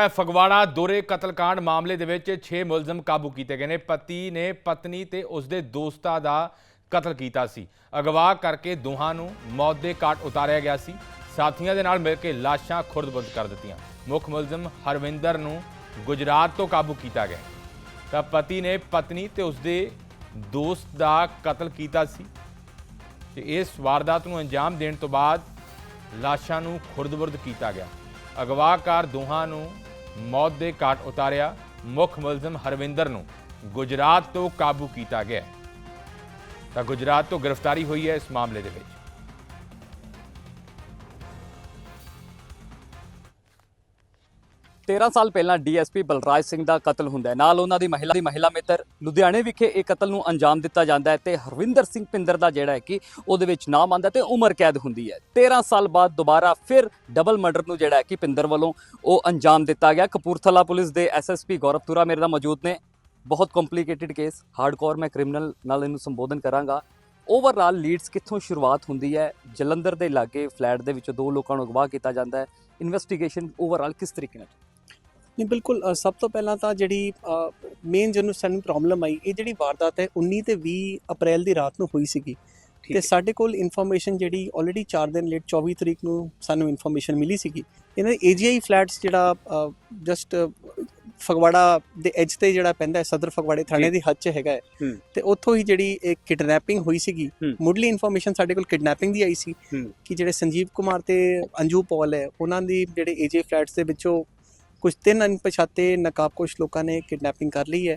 ਫਗਵਾੜਾ ਦੋਰੇ ਕਤਲकांड ਮਾਮਲੇ ਦੇ ਵਿੱਚ 6 ਮੁਲਜ਼ਮ ਕਾਬੂ ਕੀਤੇ ਗਏ ਨੇ। ਪਤੀ ਨੇ ਪਤਨੀ ਤੇ ਉਸਦੇ ਦੋਸਤਾਂ ਦਾ ਕਤਲ ਕੀਤਾ ਸੀ। ਅਗਵਾ ਕਰਕੇ ਦੋਹਾਂ ਨੂੰ ਮੌਤ ਦੇ ਘਾਟ ਉਤਾਰਿਆ ਗਿਆ ਸੀ। ਸਾਥੀਆਂ ਦੇ ਨਾਲ ਮਿਲ ਕੇ ਲਾਸ਼ਾਂ ਖੁਰਦਬੁਰਦ ਕਰ ਦਿੱਤੀਆਂ। ਮੁੱਖ ਮੁਲਜ਼ਮ ਹਰਵਿੰਦਰ ਨੂੰ ਗੁਜਰਾਤ ਤੋਂ ਕਾਬੂ ਕੀਤਾ ਗਿਆ। ਤਾਂ ਪਤੀ ਨੇ ਪਤਨੀ ਤੇ ਉਸਦੇ ਦੋਸਤ ਦਾ ਕਤਲ ਕੀਤਾ ਸੀ ਤੇ ਇਸ ਵਾਰਦਾਤ ਨੂੰ ਅੰਜਾਮ ਦੇਣ ਤੋਂ ਬਾਅਦ ਲਾਸ਼ਾਂ ਨੂੰ ਖੁਰਦਬੁਰਦ ਕੀਤਾ ਗਿਆ। ਅਗਵਾਕਾਰ ਦੋਹਾਂ ਨੂੰ ਮੌਤ ਦੇ ਘਾਟ ਉਤਾਰਿਆ, ਮੁੱਖ ਮੁਲਜ਼ਮ ਹਰਵਿੰਦਰ ਨੂੰ ਗੁਜਰਾਤ ਤੋਂ ਕਾਬੂ ਕੀਤਾ ਗਿਆ। ਤਾਂ ਗੁਜਰਾਤ ਤੋਂ ਗ੍ਰਿਫਤਾਰੀ ਹੋਈ ਹੈ ਇਸ ਮਾਮਲੇ ਦੇ ਵਿੱਚ। 13 ਸਾਲ ਪਹਿਲਾਂ ਡੀਐਸਪੀ ਬਲਰਾਜ ਸਿੰਘ ਦਾ ਕਤਲ ਹੁੰਦਾ ਹੈ। ਨਾਲ ਉਹਨਾਂ ਦੀ ਮਹਿਲਾ ਦੀ ਮਹਿਲਾ ਮਿੱਤਰ ਲੁਧਿਆਣੇ ਵਿਖੇ ਇਹ ਕਤਲ ਨੂੰ ਅੰਜਾਮ ਦਿੱਤਾ ਜਾਂਦਾ ਹੈ ਤੇ ਹਰਵਿੰਦਰ ਸਿੰਘ ਪਿੰਦਰ ਦਾ ਜਿਹੜਾ ਹੈ ਕਿ ਉਹਦੇ ਵਿੱਚ ਨਾਮ ਆਂਦਾ ਤੇ ਉਮਰ ਕੈਦ ਹੁੰਦੀ ਹੈ। 13 ਸਾਲ ਬਾਅਦ ਦੁਬਾਰਾ ਫਿਰ ਡਬਲ ਮਰਡਰ ਨੂੰ ਜਿਹੜਾ ਹੈ ਕਿ ਪਿੰਦਰ ਵੱਲੋਂ ਉਹ ਅੰਜਾਮ ਦਿੱਤਾ ਗਿਆ। ਕਪੂਰਥਲਾ ਪੁਲਿਸ ਦੇ ਐਸਐਸਪੀ ਗੌਰਵ ਤੁਰਾ ਮੇਰੇ ਨਾਲ ਮੌਜੂਦ ਨੇ। ਬਹੁਤ ਕੰਪਲਿਕੇਟਿਡ ਕੇਸ ਹਾਰਡਕੋਰ ਮੈਂ ਕ੍ਰਿਮੀਨਲ ਨਾਲ ਇਹਨੂੰ ਸੰਬੋਧਨ ਕਰਾਂਗਾ। ਓਵਰਆਲ ਲੀਡਸ ਕਿੱਥੋਂ ਸ਼ੁਰੂਆਤ ਹੁੰਦੀ ਹੈ? ਜਲੰਧਰ ਦੇ ਲਾਗੇ ਫਲੈਟ ਦੇ ਵਿੱਚੋਂ ਦੋ ਲੋਕਾਂ ਨੂੰ ਅਗਵਾ ਕੀਤਾ ਜਾਂਦਾ ਹੈ। ਇਨਵੈਸਟੀਗੇਸ਼ਨ ਓਵਰਆਲ ਕਿਸ ਤਰੀਕੇ ਨਾਲ ਨਹੀਂ ਬਿਲਕੁਲ ਸਭ ਤੋਂ ਪਹਿਲਾਂ ਤਾਂ ਜਿਹੜੀ ਮੇਨ ਜਿਹਨੂੰ ਸਾਨੂੰ ਪ੍ਰੋਬਲਮ ਆਈ ਇਹ ਜਿਹੜੀ ਵਾਰਦਾਤ ਹੈ 19 ਤੇ 20 ਅਪ੍ਰੈਲ ਦੀ ਰਾਤ ਨੂੰ ਹੋਈ ਸੀਗੀ ਤੇ ਸਾਡੇ ਕੋਲ ਇਨਫੋਰਮੇਸ਼ਨ ਜਿਹੜੀ ਆਲਰੇਡੀ 4 ਦਿਨ ਲੇਟ 24 ਤਰੀਕ ਨੂੰ ਸਾਨੂੰ ਇਨਫੋਰਮੇਸ਼ਨ ਮਿਲੀ ਸੀਗੀ ਇਹਨਾਂ ਦੇ ਏਜੀਆਈ ਫਲੈਟਸ ਜਿਹੜਾ ਜਸਟ ਫਗਵਾੜਾ ਦੇ ਐਜ ਤੇ ਜਿਹੜਾ ਪੈਂਦਾ ਹੈ ਸਦਰ ਫਗਵਾੜੇ ਥਾਣੇ ਦੀ ਹੱਦ 'ਚ ਹੈਗਾ। ਤੇ ਉੱਥੋਂ ਹੀ ਜਿਹੜੀ ਇੱਕ ਕਿਡਨੈਪਿੰਗ ਹੋਈ ਸੀਗੀ। ਮੁੱਢਲੀ ਇਨਫੋਰਮੇਸ਼ਨ ਸਾਡੇ ਕੋਲ ਕਿਡਨੈਪਿੰਗ ਦੀ ਆਈ ਸੀ। ਕਿ ਜਿਹੜੇ ਸੰਜੀਵ ਕੁਮਾਰ ਤੇ ਅੰਜੂ ਪੌਲ ਹੈ ਉਹਨਾਂ ਦੀ ਜਿਹੜੇ ਏਜੀਆਈ ਫਲੈਟਸ ਦੇ ਵਿੱਚੋਂ ਕੁਝ ਤਿੰਨ ਅਣਪਛਾਤੇ ਨਕਾਬਪੋਸ਼ ਲੋਕਾਂ ਨੇ ਕਿਡਨੈਪਿੰਗ ਕਰ ਲਈ ਹੈ।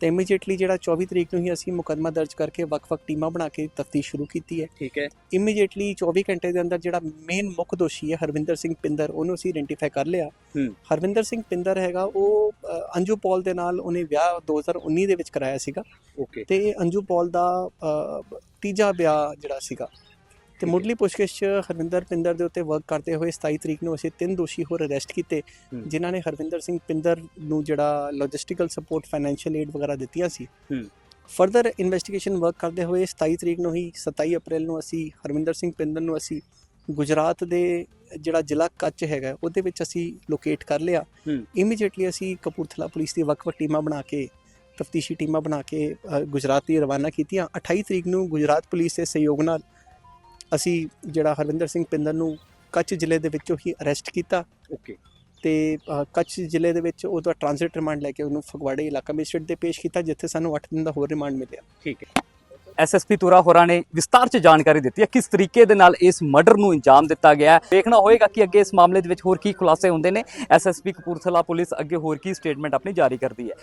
ਤੇ ਇਮੀਡੀਏਟਲੀ ਜਿਹੜਾ 24 ਤਰੀਕ ਨੂੰ ਹੀ ਅਸੀਂ ਮੁਕੱਦਮਾ ਦਰਜ ਕਰਕੇ ਵੱਖ-ਵੱਖ ਟੀਮਾਂ ਬਣਾ ਕੇ ਤਫਤੀਸ਼ ਸ਼ੁਰੂ ਕੀਤੀ ਹੈ। ਠੀਕ ਹੈ। ਇਮੀਡੀਏਟਲੀ 24 ਘੰਟੇ ਦੇ ਅੰਦਰ ਜਿਹੜਾ ਮੇਨ ਮੁੱਖ ਦੋਸ਼ੀ ਹੈ ਹਰਵਿੰਦਰ ਸਿੰਘ ਪਿੰਦਰ ਉਹਨੂੰ ਅਸੀਂ ਆਇਡੈਂਟੀਫਾਈ ਕਰ ਲਿਆ। ਹਰਵਿੰਦਰ ਸਿੰਘ ਪਿੰਦਰ ਹੈਗਾ ਉਹ ਅੰਜੂ ਪੌਲ ਦੇ ਨਾਲ ਉਹਨੇ ਵਿਆਹ 2019 ਦੇ ਵਿੱਚ ਕਰਾਇਆ ਸੀਗਾ। ਓਕੇ। ਤੇ ਅੰਜੂ ਪੌਲ ਦਾ ਤੀਜਾ ਵਿਆਹ ਜਿਹੜਾ ਸੀਗਾ ਤੇ। ਮੁੱਢਲੀ ਪੁੱਛਗਿੱਛ 'ਚ ਹਰਵਿੰਦਰ ਪਿੰਦਰ ਦੇ ਉੱਤੇ ਵਰਕ ਕਰਦੇ ਹੋਏ 27 ਤਰੀਕ ਨੂੰ ਅਸੀਂ ਤਿੰਨ ਦੋਸ਼ੀ ਹੋਰ ਅਰੈਸਟ ਕੀਤੇ। ਜਿਨ੍ਹਾਂ ਨੇ ਹਰਵਿੰਦਰ ਸਿੰਘ ਪਿੰਦਰ ਨੂੰ ਜਿਹੜਾ ਲੌਜਿਸਟੀਕਲ ਸਪੋਰਟ ਫਾਈਨੈਂਸ਼ੀਅਲ ਏਡ ਵਗੈਰਾ ਦਿੱਤੀਆਂ ਸੀ। ਫਰਦਰ ਇਨਵੈਸਟੀਗੇਸ਼ਨ ਵਰਕ ਕਰਦੇ ਹੋਏ 27 ਤਰੀਕ ਨੂੰ ਹੀ 27 ਅਪ੍ਰੈਲ ਨੂੰ ਅਸੀਂ ਹਰਵਿੰਦਰ ਸਿੰਘ ਪਿੰਦਰ ਨੂੰ ਅਸੀਂ ਗੁਜਰਾਤ ਦੇ ਜਿਹੜਾ ਜ਼ਿਲ੍ਹਾ ਕੱਚ ਹੈਗਾ ਉਹਦੇ ਵਿੱਚ ਅਸੀਂ ਲੋਕੇਟ ਕਰ ਲਿਆ। ਇਮੀਡੀਏਟਲੀ ਅਸੀਂ ਕਪੂਰਥਲਾ ਪੁਲਿਸ ਦੀ ਵੱਖ-ਵੱਖ ਟੀਮਾਂ ਬਣਾ ਕੇ ਤਫਤੀਸ਼ੀ ਟੀਮਾਂ ਬਣਾ ਕੇ ਗੁਜਰਾਤ ਦੀ ਰਵਾਨਾ ਕੀਤੀਆਂ 28 ਤਰੀਕ ਨੂੰ ਗੁਜਰਾਤ ਪੁਲਿਸ ਦੇ ਸਹਿਯੋਗ ਨਾਲ ਅਸੀਂ ਜਿਹੜਾ ਹਰਵਿੰਦਰ ਸਿੰਘ ਪਿੰਦਰ ਨੂੰ ਕੱਚ ਜ਼ਿਲ੍ਹੇ ਦੇ ਵਿੱਚੋਂ ਹੀ ਅਰੈਸਟ ਕੀਤਾ। ਓਕੇ ਤੇ ਕੱਚ ਜ਼ਿਲ੍ਹੇ ਦੇ ਵਿੱਚ ਉਹਦਾ ਟ੍ਰਾਂਜ਼ਿਟ ਰਿਮਾਂਡ ਲੈ ਕੇ ਉਹਨੂੰ ਫਗਵਾੜੇ ਇਲਾਕਾ ਮੈਜਿਸਟ੍ਰੇਟ ਦੇ ਪੇਸ਼ ਕੀਤਾ ਜਿੱਥੇ ਸਾਨੂੰ 8 ਦਿਨ ਦਾ ਹੋਰ ਰਿਮਾਂਡ ਮਿਲਿਆ। ਠੀਕ ਹੈ। ਐਸਐਸਪੀ ਤੁਰਾ ਹੋਰਾਂ ਨੇ ਵਿਸਤਾਰ ਚ ਜਾਣਕਾਰੀ ਦਿੱਤੀ ਹੈ ਕਿਸ ਤਰੀਕੇ ਦੇ ਨਾਲ ਇਸ ਮਰਡਰ ਨੂੰ ਅੰਜਾਮ ਦਿੱਤਾ ਗਿਆ ਹੈ। ਦੇਖਣਾ ਹੋਏਗਾ ਕਿ ਅੱਗੇ ਇਸ ਮਾਮਲੇ ਦੇ ਵਿੱਚ ਹੋਰ ਕੀ ਖੁਲਾਸੇ ਹੁੰਦੇ ਨੇ। ਐਸਐਸਪੀ ਕਪੂਰਥਲਾ ਪੁਲਿਸ ਅੱਗੇ ਹੋਰ ਕੀ ਸਟੇਟਮੈਂਟ ਆਪਣੀ ਜਾਰੀ ਕਰਦੀ ਹੈ।